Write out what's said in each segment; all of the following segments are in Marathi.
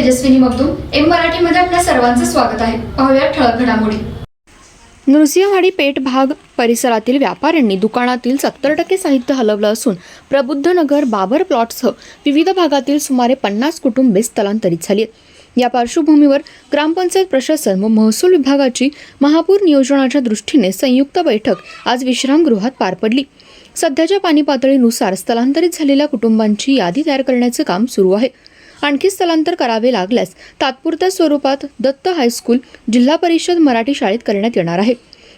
Tejaswini Magdum M मराठीमध्ये आपल्या सर्वांचं स्वागत आहे. पाहूया ठळक घडामोडी. नृसिंहवाडी पेठ भाग परिसरातील व्यापाऱ्यांनी दुकानातील सत्तर टक्के साहित्य हलवलं असून प्रबुद्धनगर बाबर प्लॉटसह विविध भागातील सुमारे पन्नास कुटुंबे स्थलांतरित झाली आहेत. या पार्श्वभूमीवर ग्रामपंचायत प्रशासन व महसूल विभागाची महापूर नियोजनाच्या दृष्टीने संयुक्त बैठक आज विश्रामगृहात पार पडली. सध्याच्या पाणी पातळीनुसार स्थलांतरित झालेल्या कुटुंबांची यादी तयार करण्याचे काम सुरू आहे. आणखी स्थलांतर करावे लागल्यास तात्पुरत्या स्वरूपात दत्त हायस्कूल जिल्हा परिषद मराठी शाळेत करण्यात येणार आहे.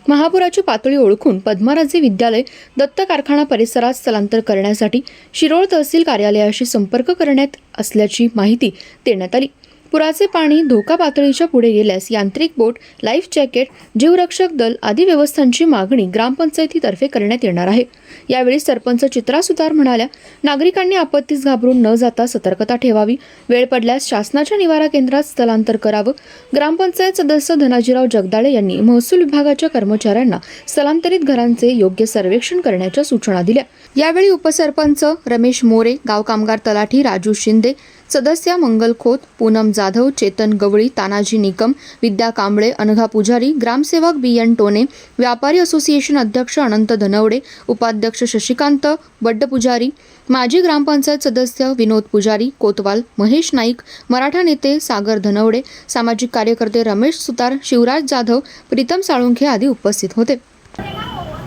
महापुराची पातळी ओळखून पद्मराजे विद्यालय दत्त कारखाना परिसरात स्थलांतर करण्यासाठी शिरोळ तहसील कार्यालयाशी संपर्क करण्यात असल्याची माहिती देण्यात आली. पुराचे पाणी धोका पातळीच्या पुढे गेल्यास यांत्रिक बोट लाईफ जॅकेट जीवरक्षक दल आदी व्यवस्थांची मागणी ग्रामपंचायतीतर्फे करण्यात येणार आहे. यावेळी सरपंच चित्रा सुतार म्हणाल्या नागरिकांनी आपत्तीस घाबरून न जाता सतर्कता ठेवावी. वेळ पडल्यास शासनाच्या निवारा केंद्रात स्थलांतर करावं. ग्रामपंचायत सदस्य धनाजीराव जगदाळे यांनी महसूल विभागाच्या कर्मचाऱ्यांना स्थलांतरित घरांचे योग्य सर्वेक्षण करण्याच्या सूचना दिल्या. यावेळी उपसरपंच रमेश मोरे गाव कामगार तलाठी राजू शिंदे सदस्य मंगल खोत पूनम जाधव चेतन गवळी तानाजी निकम विद्या कांबळे अनघा पुजारी ग्रामसेवक बी एन टोने व्यापारी असोसिएशन अध्यक्ष अनंत धनवडे उपाध्यक्ष शशिकांत बड्डपुजारी माजी ग्रामपंचायत सदस्य विनोद पुजारी कोतवाल महेश नाईक मराठा नेते सागर धनवडे सामाजिक कार्यकर्ते रमेश सुतार शिवराज जाधव प्रीतम साळुंखे आदी उपस्थित होते.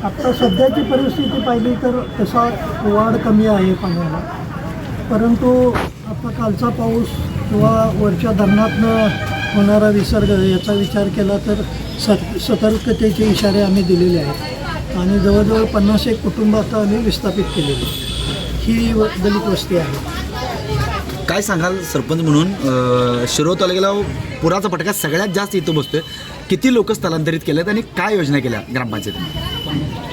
आता सध्याची परिस्थिती पाहिली तर तसा वाढ कमी आहे पाण्याला. परंतु आता कालचा पाऊस किंवा वरच्या धरणातनं होणारा विसर्ग याचा विचार केला तर सत सतर्कतेचे इशारे आम्ही दिलेले आहेत. आणि जवळजवळ पन्नास एक कुटुंब आता आम्ही विस्थापित केलेली ही दलित वस्ती आहे. काय सांगाल सरपंच म्हणून? अ, शिरोळ तालुक्याला पुराचा फटका सगळ्यात जास्त इथं बसतोय. किती लोक स्थलांतरित केलेत आणि काय योजना केल्या ग्रामपंचायतीने?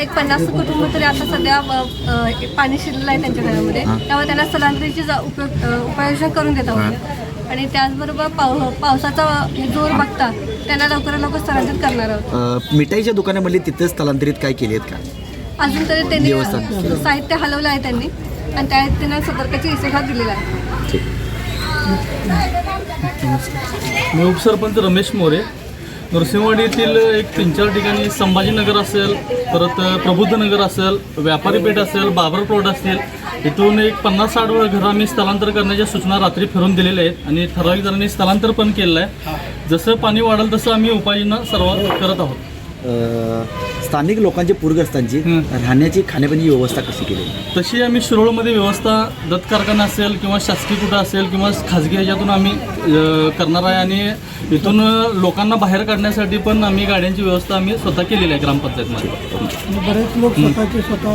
एक पन्नास कुटुंब तरी आता सध्या पाणी शिरलेलं आहे त्यांच्या घरामध्ये. त्यामुळे त्यांना स्थलांतरीची जा- उपयोग उपाययोजना करून देत आहोत आणि त्याचबरोबर पाव पावसाचा जोर बघता त्यांना लवकरात लवकर स्थलांतरित करणार आहोत. मिठाईच्या दुकानामधली तिथे स्थलांतरित काय केली आहेत का? अजून तरी त्यांनी साहित्य हलवलं आहे त्यांनी आणि त्या त्यांना सतर्काची इशारा दिलेला आहे. ठीक. मी उपसरपंच रमेश मोरे. नरसिंहवाडीतील एक तीन चार ठिकाणी संभाजीनगर असेल परत प्रबुद्धनगर असेल व्यापारी पेठ असेल बाबर प्लॉट असतील इथून एक पन्नास साठ घर आम्ही स्थलांतर करण्याच्या सूचना रात्री फिरून दिलेल्या आहेत आणि ठराविक जणांनी स्थलांतर पण केलेलं आहे. जसं पाणी वाढेल तसं आम्ही उपाययोजना सर्व करत आहोत. स्थानिक लोकांची पूरग्रस्तांची. राहण्याची खाण्यापिण्याची व्यवस्था कशी केली? तशी आम्ही शिरोळमध्ये व्यवस्था दत्त कारखाना असेल किंवा शासकीय कुठं असेल किंवा खाजगी ह्याच्यातून आम्ही करणार आहे आणि इथून लोकांना बाहेर काढण्यासाठी पण आम्ही गाड्यांची व्यवस्था आम्ही स्वतः केलेली आहे ग्रामपंचायतमध्ये. बरेच लोक स्वतःचे स्वतः